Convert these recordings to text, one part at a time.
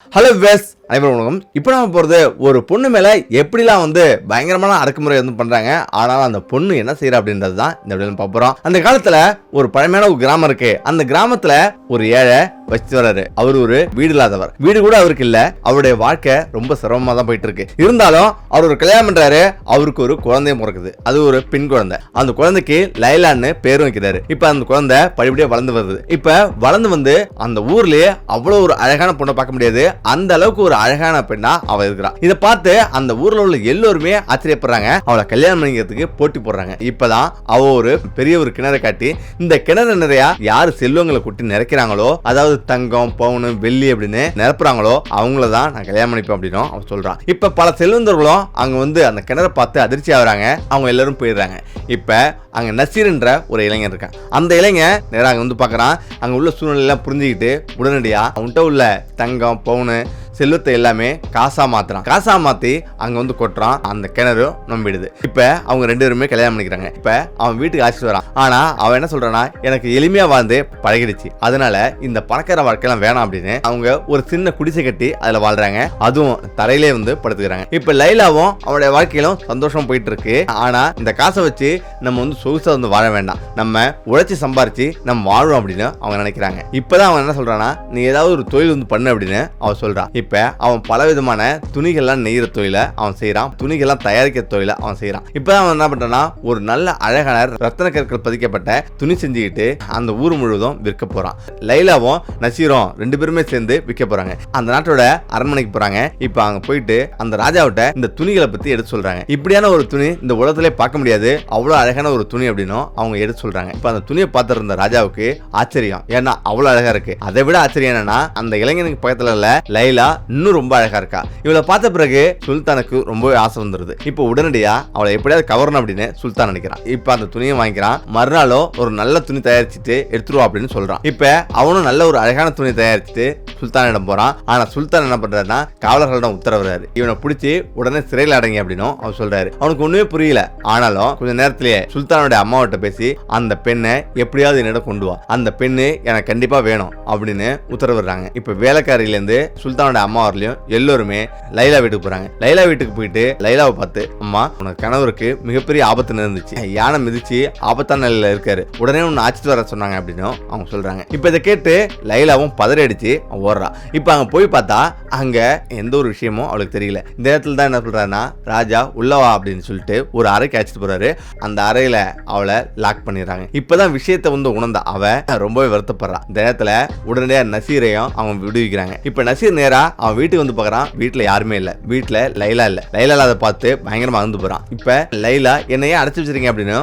Hello, West. அனைவரும் வணக்கம். இப்போ நம்ம போகிறது ஒரு பொண்ணு மேலே எப்படிலாம் வந்து பயங்கரமான அடக்குமுறை வந்து பண்ணுறாங்க ஆனால் அந்த பொண்ணு என்ன செய்கிறா அப்படின்றது தான் இந்த வீடியோ பார்க்க போகிறோம் அந்த காலத்தில் ஒரு பழமையான ஒரு கிராமம் இருக்கு. அந்த கிராமத்தில் ஒரு ஏழை வச்சு வர்றாரு. அவர் ஒரு வீடு இல்லாதவர். வீடு கூட அவருக்கு இல்லை. அவருடைய வாழ்க்கை ரொம்ப சிரமமாக தான் போயிட்டு இருக்கு. இருந்தாலும் அவர் ஒரு கல்யாணம் பண்ணுறாரு அவருக்கு ஒரு குழந்தை பிறக்குது. அது ஒரு பெண் குழந்தை. அந்த குழந்தைக்கு லைலான்னு பேர் வைக்கிறாரு. இப்போ அந்த குழந்தை படிப்படியாக வளர்ந்து வருது. இப்போ வளர்ந்து வந்து அந்த ஊர்லேயே அவ்வளோ ஒரு அழகான பொண்ணை பார்க்க முடியாது. அந்த அளவுக்கு ஒரு அழகான பெண்ணா அவ இருக்கிறா. இதை பார்த்து அந்த ஊர்ல உள்ள எல்லோருமே ஆச்சரியப்படுறாங்க. அவளை கல்யாணம் பண்ணிக்கிறதுக்கு போட்டி போடுறாங்க. இப்பதான் அவ ஒரு பெரிய ஒரு கிணறு காட்டி இந்த கிணறு நிறைய யாரு செல்வங்களை கொட்டி நிறைக்கிறாங்களோ அதாவது தங்கம் பவுனு வெள்ளி அப்படின்னு நிரப்புறாங்களோ அவங்கள தான் நான் கல்யாணம் பண்ணிப்பேன் அப்படின்னு அவன் சொல்றான் இப்ப பல செல்வந்தர்களும் அங்க வந்து அந்த கிணறு பார்த்து அதிர்ச்சி ஆகுறாங்க. அவங்க எல்லாரும் போயிடுறாங்க. இப்ப அங்க நசீர்ன்ற ஒரு இளைஞன் இருக்கான். அந்த இளைஞர் நேராக வந்து பாக்குறான். அங்க உள்ள சூழ்நிலை எல்லாம் புரிஞ்சுக்கிட்டு உடனடியா அவன்கிட்ட உள்ள தங்கம் பவுனு செல்வத்தை எல்லாமே காசா மாத்துறான். காசா மாத்தி அங்க வந்து கொட்டுறான். அந்த கிணறு நம்பிடுது. இப்ப அவங்க ரெண்டு பேருமே கல்யாணம் பண்ணிக்கிறாங்க. இப்ப அவன் வீட்டுக்கு அழைச்சிட்டு வரான். ஆனா அவன் என்ன சொல்றானா எனக்கு எளிமையா வாழ்ந்து பழகிடுச்சு. அதனால இந்த பணக்கார வாழ்க்கையெல்லாம் வேணாம் அப்படின்னு அவங்க ஒரு சின்ன குடிசை கட்டி அதுல வாழ்றாங்க. அதுவும் தரையிலே வந்து படுத்துக்கிறாங்க. இப்ப லைலாவும் அவனுடைய வாழ்க்கையிலும் சந்தோஷம் போயிட்டு இருக்கு ஆனா இந்த காசை வச்சு நம்ம வந்து சொகுசா வந்து வாழ வேண்டாம். நம்ம உழைச்சி சம்பாரிச்சு நம்ம வாழும் அப்படின்னு அவங்க நினைக்கிறாங்க. இப்பதான் அவன் என்ன சொல்றானா நீ ஏதாவது ஒரு தொழில் வந்து பண்ணு அப்படின்னு அவன் சொல்றான். இப்ப இப்போ அவன் பல விதமான துணிகள்லாம் நெய்கிற தொழிலை அவன் செய்கிறான் துணிகள்லாம் தயாரிக்கிற தொழிலை அவன் செய்கிறான் இப்போ அவன் என்ன பண்ணுறான்னா ஒரு நல்ல அழகான ரத்தன கற்கள் பதிக்கப்பட்ட துணி செஞ்சுக்கிட்டு அந்த ஊர் முழுவதும் விற்க போகிறான் லைலாவும் நசீரும் ரெண்டு பேருமே சேர்ந்து விற்க போகிறாங்க அந்த நாட்டோட அரண்மனைக்கு போகிறாங்க இப்போ அங்கே போயிட்டு அந்த ராஜாவிட்ட இந்த துணிகளை பற்றி எடுத்து சொல்கிறாங்க இப்படியான ஒரு துணி இந்த உலகத்திலே பார்க்க முடியாது. அவ்வளோ அழகான ஒரு துணி அப்படின்னும் அவங்க எடுத்து சொல்கிறாங்க இப்போ அந்த துணியை பார்த்துருந்த ராஜாவுக்கு ஆச்சரியம். ஏன்னா அவ்வளோ அழகாக இருக்குது அதை விட ஆச்சரியம் என்னன்னா அந்த இளைஞனுக்கு பக்கத்தில் லைலா இன்னும் ரொம்ப அழகா இருக்கா. இவளை பார்த்த பிறகு சுல்தானுக்கு ரொம்பவே ஆசை வந்துருது. இப்போ உடனடியா அவளை எப்படியாவது கவரணும் அப்படின்னு சுல்தான் நினைக்கிறான். இப்போ அந்த துணியை வாங்கிக்கிறான். மறுநாளோ ஒரு நல்ல துணி தயாரிச்சுட்டு எடுத்துருவா அப்படின்னு சொல்றான். இப்ப அவனும் நல்ல ஒரு அழகான துணி தயாரிச்சுட்டு சுல்தானிடம் போறான். ஆனா சுல்தான் என்ன பண்றாருன்னா காவலர்களிடம் உத்தரவுறாரு இவனை பிடிச்சி உடனே சிறையில் அடங்கி அப்படின்னு அவர் சொல்றாரு. அவனுக்கு ஒண்ணுமே புரியல. ஆனாலும் கொஞ்ச நேரத்திலேயே சுல்தானுடைய அம்மாவிட்ட பேசி அந்த பெண்ணை எப்படியாவது என்னிடம் கொண்டு வா. அந்த பெண்ணு எனக்கு கண்டிப்பா வேணும் அப்படின்னு உத்தரவிடுறாங்க. இப்ப வேலைக்காரியில இருந்து சுல்தானோட அம்மா வரலையும் எல்லோருமே லைலா வீட்டுக்கு போறாங்க. லைலா வீட்டுக்கு போயிட்டு லைலாவை பார்த்து அம்மா உனக்கு கணவருக்கு மிகப்பெரிய ஆபத்து நடந்துச்சு. யானை மிதிச்சு ஆபத்தான நிலையில இருக்காரு. உடனே உன்னை அழைச்சிட்டு வர சொன்னாங்க அப்படின்னு அவங்க சொல்றாங்க. இப்போ இதை கேட்டு லைலாவும் பதறடிச்சு அவன் ஓடுறா. இப்போ அங்கே போய் பார்த்தா அங்கே எந்த ஒரு விஷயமும் அவளுக்கு தெரியல. இந்த இடத்துல தான் என்ன சொல்றாருன்னா ராஜா உள்ளவா அப்படின்னு சொல்லிட்டு ஒரு அறைக்கு அழைச்சிட்டு போறாரு. அந்த அறையில அவளை லாக் பண்ணிடுறாங்க. இப்போதான் விஷயத்தை வந்து உணர்ந்த அவ ரொம்பவே வருத்தப்படுறான் இந்த இடத்துல உடனடியாக நசீரையும் அவன் விடுவிக்கிறாங்க. இப்போ நசீர் நேராக அவன் வீட்டுக்கு வந்து பார்க்குறான். வீட்டில் யாருமே இல்லை. வீட்டில் லைலா இல்லை. லைலா அதை பார்த்து பயங்கரமாக வந்து போகிறான் இப்போ லைலா என்னையே அடைச்சி வச்சிருக்கீங்க அப்படின்னு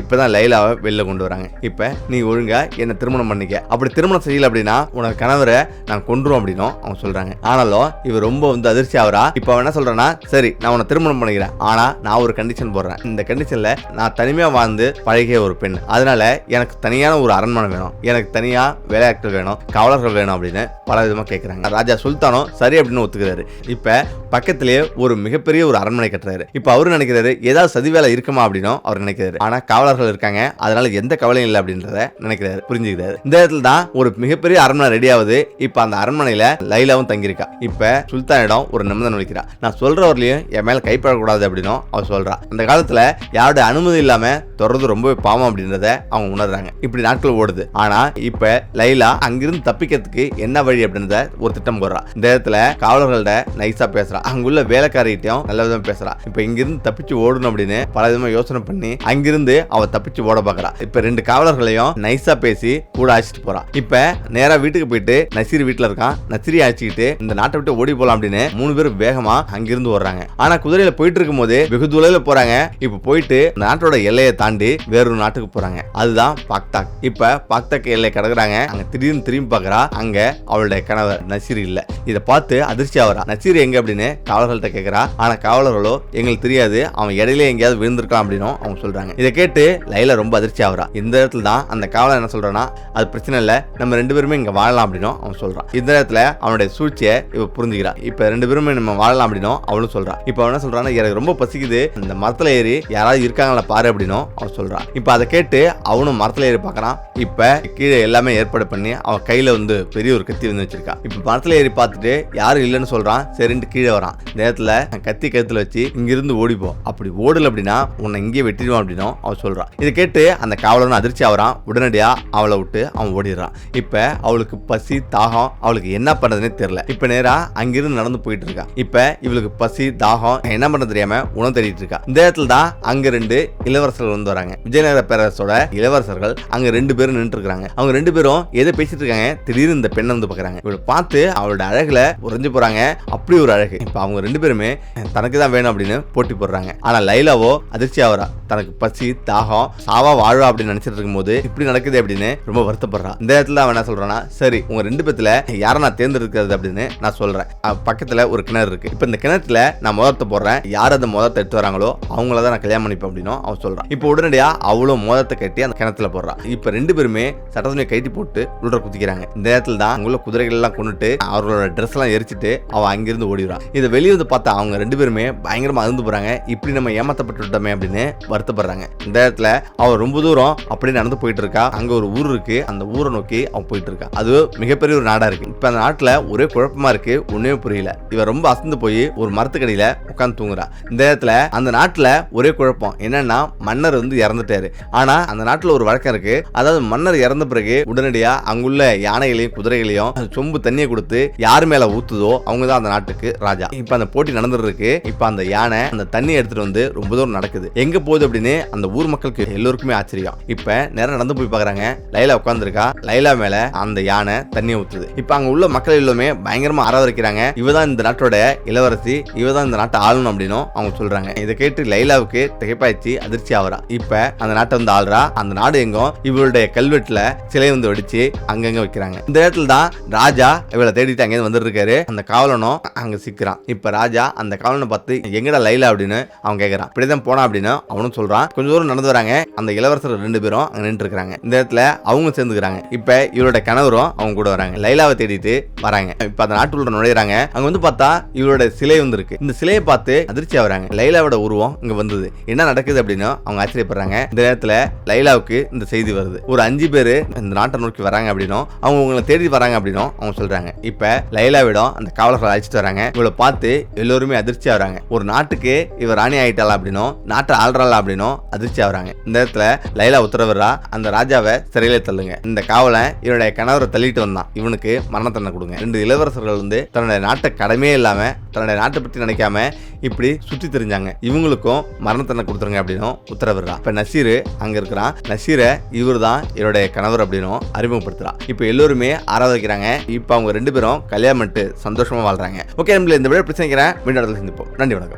இப்போ தான் லைலாவை வெளில கொண்டு வராங்க. இப்போ நீ ஒழுங்கா என்னை திருமணம் பண்ணிக்க. அப்படி திருமணம் செய்யல அப்படின்னா உனக்கு கணவரை நான் கொண்டுருவோம் அப்படின்னும் அவங்க சொல்கிறாங்க ஆனாலும் இவர் ரொம்ப வந்து அதிர்ச்சி ஆகிறா. இப்போ அவன் என்ன சொல்கிறேன்னா சரி நான் உன்னை திருமணம் பண்ணிக்கிறேன். ஆனால் நான் ஒரு கண்டிஷன் போடுறேன். இந்த கண்டிஷனில் நான் தனிமையாக வாழ்ந்து பழகிய ஒரு பெண். அதனால எனக்கு தனியான ஒரு அரண்மனை வேணும். எனக்கு தனியாக வேலையாட்கள் வேணும். காவலர்கள் வேணும் அப்படின்னு பல விதமாக கேட்குறாங்க ராஜா சுல்தானும் சரி அப்படின்னு ஒத்துக்கிறாரு. இப்போ பக்கத்திலேயே ஒரு மிகப்பெரிய ஒரு அரண்மனை கட்டுறாரு. இப்போ அவரு நினைக்கிறாரு ஏதாவது சதி வேலை இருக்குமா அப்படின்னும் அவர் நினைக்கிறாரு. ஆனால் காவலர்கள் இருக்காங்க அதனால எந்த கவலையும் இல்லை அப்படின்றத நினைக்கிறாரு புரிஞ்சுக்கிறாரு. இந்த இடத்துல தான் ஒரு மிகப்பெரிய அரண்மனை ரெடி ஆகுது. இப்போ அந்த அரண்மனையில் லைலாவும் தங்கியிருக்கா. இப்போ சுல்தானிடம் ஒரு நிமிடம் வைக்கிறா நான் சொல்றவர்களையும் என் மேலே கைப்படக்கூடாது அப்படின்னும் அவர் சொல்கிறா அந்த காலத்தில் யாரோட அனுமதி இல்லாமல் தொடர்ந்து ரொம்பவே பாவம் அப்படின்றத அவங்க உணர்றாங்க. இப்படி நாட்கள் ஓடுது. ஆனால் இப்போ லைலா அங்கிருந்து தப்பிக்கிறதுக்கு என்ன வழி அப்படின்றத ஒரு திட்டம் போடுறா. இந்த இடத்துல காவலர்கள்ட்ட நைஸா பேசுறான். அங்குள்ள வேலைக்காரிகிட்டையும் நல்ல விதமா பேசுறான். இப்ப இங்கிருந்து தப்பிச்சு ஓடணும் அப்படின்னு பல விதமா யோசனை பண்ணி அங்கிருந்து அவ தப்பிச்சு ஓட பாக்குறா இப்ப ரெண்டு காவலர்களையும் நைஸா பேசி கூட அழைச்சிட்டு போறான். இப்ப நேரா வீட்டுக்கு போயிட்டு நசீர் வீட்டுல இருக்கான். நசீரி அழைச்சிக்கிட்டு இந்த நாட்டை விட்டு ஓடி போலாம் அப்படின்னு மூணு பேரும் வேகமா அங்கிருந்து ஓடுறாங்க. ஆனா குதிரையில போயிட்டு இருக்கும் போது வெகு தொலைவில் போறாங்க. இப்ப போயிட்டு இந்த நாட்டோட எல்லையை தாண்டி வேறொரு நாட்டுக்கு போறாங்க. அதுதான் பாக்தாக். இப்ப பாக்தாக் எல்லை கிடக்குறாங்க. அங்க திடீர்னு திரும்பி பாக்குறா. அங்க அவளுடைய கணவர் நசீர் இல்ல. இதை பார்த்து அதிர்ச்சி ஆகிறா. நசீர் எங்க அப்படின்னு காவலர்கள்ட்ட கேட்கறா ஆனா காவலர்களோ எங்களுக்கு தெரியாது. அவன் இடையில எங்கேயாவது விழுந்திருக்கலாம் அப்படின்னும் அவங்க சொல்றாங்க. இதை கேட்டு லைலா ரொம்ப அதிர்ச்சி ஆகிறா. இந்த இடத்துல தான் அந்த காவலர் என்ன சொல்றான்னா அது பிரச்சனை இல்ல. நம்ம ரெண்டு பேருமே இங்க வாழலாம் அப்படின்னும் அவன் சொல்றான் இந்த இடத்துல அவனுடைய சூழ்ச்சியை இவ புரிஞ்சுக்கிறா. இப்ப ரெண்டு பேருமே நம்ம வாழலாம் அப்படின்னு அவளும் சொல்றான் இப்ப அவன் என்ன சொல்றான்னா எனக்கு ரொம்ப பசிக்குது. இந்த மரத்துல ஏறி யாராவது இருக்காங்களா பாரு அப்படின்னும் அவன் சொல்றான் இப்ப அதை கேட்டு அவனும் மரத்துல ஏறி பார்க்கறான் இப்ப கீழே எல்லாமே ஏற்பாடு பண்ணி அவன் கையில வந்து பெரிய ஒரு கத்தி வந்து வச்சிருக்கா. இப்ப மரத்துல ஏறி பார்த்து பார்த்துட்டு யாரும் இல்லைன்னு சொல்றான். சரின்ட்டு கீழே வரான். நேரத்தில் கத்தி கருத்தில் வச்சு இங்கிருந்து ஓடிப்போம். அப்படி ஓடல அப்படின்னா உன்னை இங்கே வெட்டிடுவான் அப்படின்னும் அவன் சொல்றான். இதை கேட்டு அந்த காவலன் அதிர்ச்சி ஆகிறான். உடனடியாக அவளை விட்டு அவன் ஓடிடுறான். இப்போ அவளுக்கு பசி தாகம் அவளுக்கு என்ன பண்ணுறதுனே தெரியல. இப்போ நேராக அங்கிருந்து நடந்து போயிட்டு இருக்கா. இப்போ இவளுக்கு பசி தாகம் என்ன பண்ண தெரியாம உணவு தேடிட்டு இருக்கா. இந்த இடத்துல தான் அங்க ரெண்டு இளவரசர்கள் வந்து வராங்க. விஜயநகர பேரரசோட இளவரசர்கள் அங்க ரெண்டு பேரும் நின்று இருக்காங்க அவங்க ரெண்டு பேரும் எதை பேசிட்டு இருக்காங்க? திடீர்னு இந்த பெண்ணை வந்து பாக்குறாங்க. இவளை பார்த்து அவளோட அழகுல உறைஞ்சு போறாங்க. அப்படி ஒரு அழகு. இப்ப அவங்க ரெண்டு பேருமே தனக்கு தான் வேணும் அப்படின்னு போட்டி போடுறாங்க. ஆனா லைலாவோ அதிர்ச்சி ஆகுறா தனக்கு பசி தாகம் சாவா வாழ்வா அப்படின்னு நினைச்சிட்டு இருக்கும்போது இப்படி நடக்குது அப்படின்னு ரொம்ப வருத்தப்படுறா. இந்த இடத்துல அவன் என்ன சொல்றான்னா சரி உங்க ரெண்டு பேத்துல யாரை நான் தேர்ந்தெடுக்கிறது அப்படின்னு நான் சொல்றேன். பக்கத்துல ஒரு கிணறு இருக்கு. இப்ப இந்த கிணத்துல நான் முதத்தை போடுறேன். யார் அந்த முதத்தை எடுத்து வராங்களோ அவங்கள தான் நான் கல்யாணம் பண்ணிப்பேன் அப்படின்னு அவன் சொல்றான். இப்போ உடனடியா அவளும் மோதத்தை கட்டி அந்த கிணத்துல போடுறான் இப்ப ரெண்டு பேருமே சட்டத்துணையை கைட்டி போட்டு உள்ள குதிக்கிறாங்க இந்த இடத்துல தான் அங்குள்ள குதிரைகள் எல்லாம் கொண்டுட்டு அவர்களோட அவனோட எல்லாம் எரிச்சிட்டு அவன் அங்கிருந்து ஓடிடுறான் இதை வெளியே வந்து பார்த்தா அவங்க ரெண்டு பேருமே பயங்கரமா அருந்து போறாங்க. இப்படி நம்ம ஏமாத்தப்பட்டு விட்டோமே அப்படின்னு வருத்தப்படுறாங்க. இந்த இடத்துல அவன் ரொம்ப தூரம் அப்படியே நடந்து போயிட்டு இருக்கா. அங்க ஒரு ஊர் இருக்கு. அந்த ஊரை நோக்கி அவன் போயிட்டு இருக்கா. அது மிகப்பெரிய ஒரு நாடா இருக்கு. இப்போ அந்த நாட்டில் ஒரே குழப்பமா இருக்கு. ஒண்ணுமே புரியல. இவன் ரொம்ப அசந்து போய் ஒரு மரத்துக்கடியில உட்காந்து தூங்குறா. இந்த இடத்துல அந்த நாட்டுல ஒரே குழப்பம். என்னன்னா மன்னர் வந்து இறந்துட்டாரு. ஆனா அந்த நாட்டில் ஒரு வழக்கம் இருக்கு. அதாவது மன்னர் இறந்த பிறகு உடனடியா அங்குள்ள யானைகளையும் குதிரைகளையும் சொம்பு தண்ணியை கொடுத்து யார் யார் மேல ஊத்துதோ அவங்க தான் அந்த நாட்டுக்கு ராஜா. இப்ப அந்த போட்டி நடந்துருக்கு இப்ப அந்த யானை அந்த தண்ணி எடுத்துட்டு வந்து ரொம்ப தூரம் நடக்குது. எங்க போகுது அப்படின்னு அந்த ஊர் மக்களுக்கு எல்லோருக்குமே ஆச்சரியம். இப்ப நேரம் நடந்து போய் பாக்குறாங்க. லைலா உட்காந்துருக்கா லைலா மேல அந்த யானை தண்ணி ஊத்துது. இப்ப அங்க உள்ள மக்கள் எல்லாமே பயங்கரமா ஆராதரிக்கிறாங்க இவதான் இந்த நாட்டோட இளவரசி இவதான் இந்த நாட்டை ஆளணும் அப்படின்னும் அவங்க சொல்றாங்க. இதை கேட்டு லைலாவுக்கு திகைப்பாய்ச்சி அதிர்ச்சி ஆகுறா. இப்ப அந்த நாட்டை வந்து ஆள்றா. அந்த நாடு எங்கும் இவளுடைய கல்வெட்டுல சிலை வந்து வெடிச்சு அங்கங்க வைக்கிறாங்க. இந்த இடத்துல தான் ராஜா இவளை தேடிட்டு அங்கே வந்துட்டு இருக்காரு அந்த காவலனும் அங்க சிக்கிறான். இப்ப ராஜா அந்த காவலனை பார்த்து எங்கடா லைலா? அப்படின்னு அவன் கேட்கறான் இப்படிதான் போனா அப்படின்னு அவனும் சொல்றான். கொஞ்சம் தூரம் நடந்து வராங்க. அந்த இளவரசர் ரெண்டு பேரும் அங்க நின்று இருக்காங்க இந்த இடத்துல அவங்க சேர்ந்துக்கிறாங்க. இப்ப இவரோட கணவரும் அவங்க கூட வராங்க. லைலாவை தேடிட்டு வராங்க. இப்ப அந்த நாட்டுக்குள்ள நுழையிறாங்க. அங்க வந்து பார்த்தா இவரோட சிலை வந்து இருக்கு இந்த சிலையை பார்த்து அதிர்ச்சி ஆகுறாங்க. லைலாவோட உருவம் இங்க வந்தது. என்ன நடக்குது அப்படின்னு அவங்க ஆச்சரியப்படுறாங்க. இந்த நேரத்துல லைலாவுக்கு இந்த செய்தி வருது. ஒரு அஞ்சு பேர் இந்த நாட்டை நோக்கி வராங்க அப்படின்னும் அவங்க உங்களை தேடி வராங்க அப்படின்னும் அவங்க சொல்றாங்க. இப்ப லைலாவிடம் அந்த காவலர்கள் அழைச்சிட்டு வராங்க. இவளை பார்த்து எல்லோருமே அதிர்ச்சி ஆகுறாங்க. ஒரு நாட்டுக்கு இவர் ராணி ஆயிட்டாளா அப்படின்னும் நாட்டை ஆள்றாளா அப்படின்னும் அதிர்ச்சி ஆகுறாங்க. இந்த நேரத்தில் லைலா உத்தரவரா அந்த ராஜாவை சிறையில தள்ளுங்க. இந்த காவலன் இவனுடைய கணவரை தள்ளிட்டு வந்தான். இவனுக்கு மரண தண்டனை கொடுங்க. ரெண்டு இளவரசர்கள் வந்து தன்னுடைய நாட்டை கடமையே இல்லாம தன்னுடைய நாட்டை பற்றி நினைக்காம இப்படி சுற்றி தெரிஞ்சாங்க. இவங்களுக்கும் மரண தண்டனை கொடுத்துருங்க அப்படின்னும் உத்தரவிடுறா. இப்ப நசீர் அங்க இருக்கிறான். நசீரை இவர் தான் என்னுடைய கணவர் அப்படின்னும் அறிமுகப்படுத்துறான் இப்போ எல்லோருமே ஆராதிக்கிறாங்க. இப்போ அவங்க ரெண்டு பேரும் கல்யாணம் பண்ணிட்டு சந்தோஷமா வாழ்றாங்க. ஓகே நம்மள இந்த விட பிரச்சனைக்கிறேன் மீண்டும் இடத்துல சந்திப்போம். நன்றி வணக்கம்.